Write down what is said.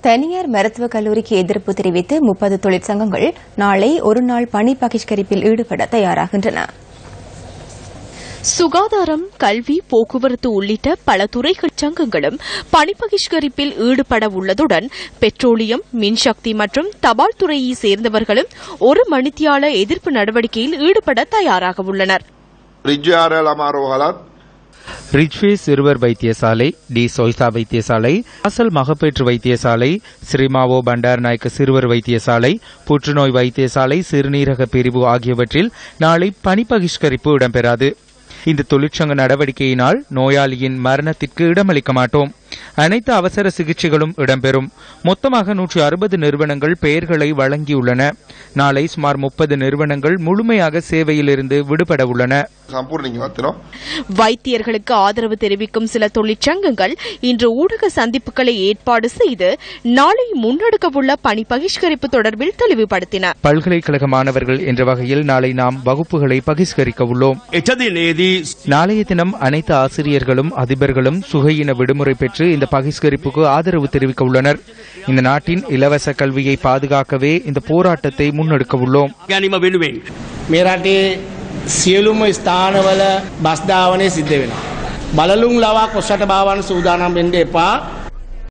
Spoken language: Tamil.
தனியார் மருத்துவக் கல்லூரிக்கு எதிர்ப்பு தெரிவித்து முப்பது தொழிற்சங்கங்கள் நாளை ஒருநாள் பணி பகிஷ்கரிப்பில் ஈடுபட தயாராகின்றன. சுகாதாரம் கல்வி போக்குவரத்து உள்ளிட்ட பல துறைகள் சங்கங்களும் பணி பகிஷ்கரிப்பில் ஈடுபட உள்ளதுடன் பெட்ரோலியம் மின்சக்தி மற்றும் தபால் துறையை சேர்ந்தவர்களும் ஒரு மணித்தியால எதிர்ப்பு நடவடிக்கையில் ஈடுபட தயாராக உள்ளனர். ரிச்வே சிறுவர் வைத்தியசாலை டி சொய்சா வைத்தியசாலை அசல் மகப்பேற்று வைத்தியசாலை ஸ்ரீமாவோ பண்டார் நாயக் சிறுவர் வைத்தியசாலை புற்றுநோய் வைத்தியசாலை சிறுநீரக பிரிவு ஆகியவற்றில் நாளை பணி பகிஷ்கரிப்பு இடம்பெறாது. இந்த தொழிற்சங்க நடவடிக்கையினால் நோயாளியின் மரணத்திற்கு இடமளிக்க மாட்டோம். அனைத்து அவசர சிகிச்சைகளும் இடம்பெறும். மொத்தமாக நூற்று அறுபது நிறுவனங்கள் பெயர்களை வழங்கியுள்ளன. நாளை சுமார் முப்பது நிறுவனங்கள் முழுமையாக சேவையிலிருந்து விடுபட உள்ளன. வைத்தியர்களுக்கு ஆதரவு தெரிவிக்கும் சில தொழிற்சங்கங்கள் இன்று ஊடக சந்திப்புகளை ஏற்பாடு செய்து நாளை முன்னெடுக்கவுள்ள பணி பகிஷ்கரிப்பு தொடர்பில் தெளிவுபடுத்தின. பல்கலைக்கழக மாணவர்கள் என்ற வகையில் நாளை நாம் வகுப்புகளை பகிஷ்கரிக்க உள்ளோம். நாளைய தினம் அனைத்து ஆசிரியர்களும் அதிபர்களும் சுகையின விடுமுறை பெற்று இந்த பகிஷ்கரிப்புக்கு ஆதரவு தெரிவிக்க உள்ளனர் இந்த நாட்டின் இலவச கல்வியை பாதுகாக்கவே இந்த போராட்டத்தை முன்னெடுக்க உள்ளோம் ගැනීම වෙනුවෙන්. මේ රටේ සියලුම ස්ථානවල බස්ධාවනය සිද්ධ වෙනවා. බලලුම් ලවා කොස්සට භාවන සූදානම් වෙන්න එපා